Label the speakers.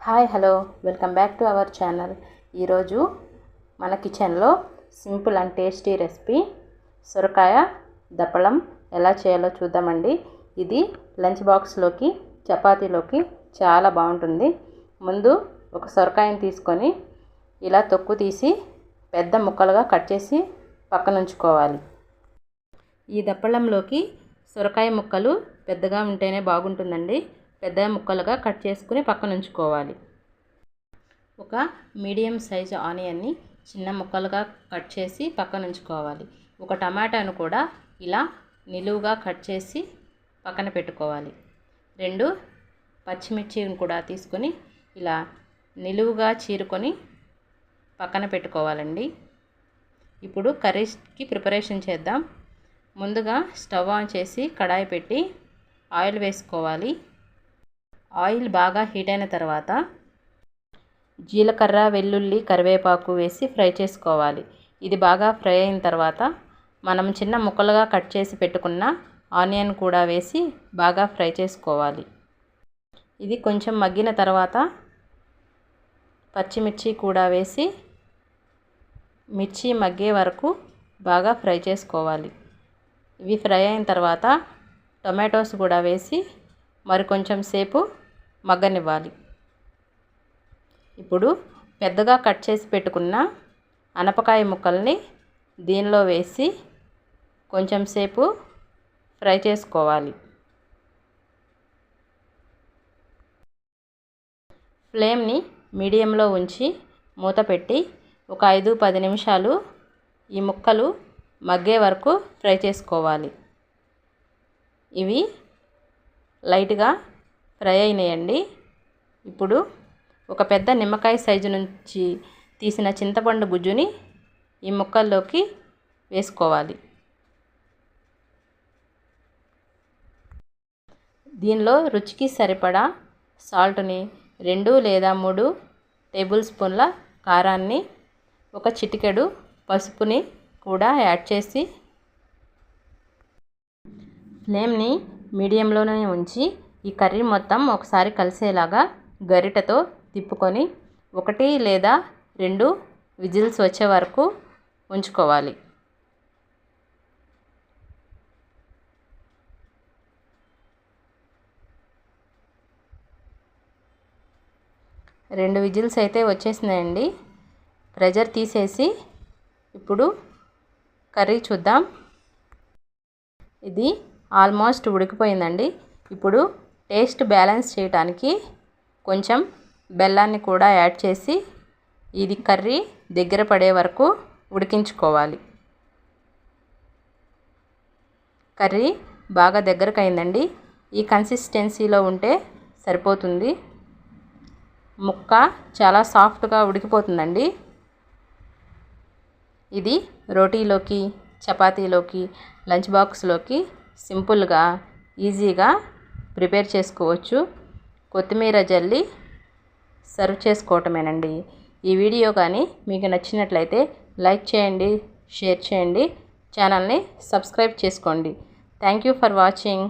Speaker 1: Hi hello. Welcome back to our channel. ఈరోజు మన కిచెన్లో సింపుల్ అండ్ టేస్టీ రెసిపీ సొరకాయ దప్పలం ఎలా చేయాలో చూద్దామండి. ఇది లంచ్ బాక్స్లోకి చపాతీలోకి చాలా బాగుంటుంది. ముందు ఒక సొరకాయని తీసుకొని ఇలా తొక్కు తీసి పెద్ద ముక్కలుగా కట్ చేసి పక్కన ఉంచుకోవాలి ఈ దప్పలంలోకి సొరకాయ ముక్కలు పెద్దగా ఉంటేనే బాగుంటుందండి. పెద్ద ముక్కలుగా కట్ చేసుకుని పక్కన ఉంచుకోవాలి. ఒక మీడియం సైజు ఆనియన్ని చిన్న ముక్కలుగా కట్ చేసి పక్కన ఉంచుకోవాలి. ఒక టమాటాను కూడా ఇలా నిలువుగా కట్ చేసి పక్కన పెట్టుకోవాలి. రెండు పచ్చిమిర్చిని కూడా తీసుకొని ఇలా నిలువుగా చీరుకొని పక్కన పెట్టుకోవాలండి. ఇప్పుడు కర్రీస్కి ప్రిపరేషన్ చేద్దాం. ముందుగా స్టవ్ ఆన్ చేసి కడాయి పెట్టి ఆయిల్ వేసుకోవాలి. ఆయిల్ బాగా హీట్ అయిన తర్వాత జీలకర్ర వెల్లుల్లి కరివేపాకు వేసి ఫ్రై చేసుకోవాలి. ఇది బాగా ఫ్రై అయిన తర్వాత మనం చిన్న ముక్కలుగా కట్ చేసి పెట్టుకున్న ఆనియన్ కూడా వేసి బాగా ఫ్రై చేసుకోవాలి. ఇది కొంచెం మగ్గిన తర్వాత పచ్చిమిర్చి కూడా వేసి మిర్చి మగ్గే వరకు బాగా ఫ్రై చేసుకోవాలి. ఇవి ఫ్రై అయిన తర్వాత టొమాటోస్ కూడా వేసి మరి కొంచెం సేపు మగ్గనివ్వాలి. ఇప్పుడు పెద్దగా కట్ చేసి పెట్టుకున్న అనపకాయ ముక్కల్ని దీనిలో వేసి కొంచెం సేపు ఫ్రై చేసుకోవాలి. ఫ్లేమ్ని మీడియంలో ఉంచి మూత పెట్టి ఒక ఐదు పది నిమిషాలు ఈ ముక్కలు మగ్గే వరకు ఫ్రై చేసుకోవాలి. ఇవి లైట్గా ఫ్రై అయినాయండి. ఇప్పుడు ఒక పెద్ద నిమ్మకాయ సైజు నుంచి తీసిన చింతపండు గుజ్జుని ఈ ముక్కల్లోకి వేసుకోవాలి. దీనిలో రుచికి సరిపడా సాల్ట్ని రెండు లేదా మూడు టేబుల్ స్పూన్ల కారాన్ని ఒక చిటికెడు పసుపుని కూడా యాడ్ చేసి ఫ్లేమ్ని మీడియంలోనే ఉంచి ఈ కర్రీ మొత్తం ఒకసారి కలిసేలాగా గరిటతో తిప్పుకొని ఒకటి లేదా రెండు విజిల్స్ వచ్చే వరకు ఉంచుకోవాలి. రెండు విజిల్స్ అయితే వచ్చేసినాయండి. ప్రెజర్ తీసేసి ఇప్పుడు కర్రీ చూద్దాం. ఇది ఆల్మోస్ట్ ఉడికిపోయిందండి. ఇప్పుడు టేస్ట్ బ్యాలెన్స్ చేయడానికి కొంచెం బెల్లాన్ని కూడా యాడ్ చేసి ఇది కర్రీ దగ్గర పడే వరకు ఉడికించుకోవాలి. కర్రీ బాగా దగ్గరకు అయిందండి ఈ కన్సిస్టెన్సీలో ఉంటే సరిపోతుంది. ముక్క చాలా సాఫ్ట్గా ఉడికిపోతుందండి. ఇది రోటీలోకి చపాతీలోకి లంచ్ బాక్స్లోకి సింపుల్గా ఈజీగా ప్రిపేర్ చేసుకోవచ్చు. కొత్తిమీర జల్లి సర్వ్ చేసుకోవటమేనండి. ఈ వీడియో కానీ మీకు నచ్చినట్లయితే లైక్ చేయండి షేర్ చేయండి ఛానల్ని సబ్స్క్రైబ్ చేసుకోండి. Thank you for watching.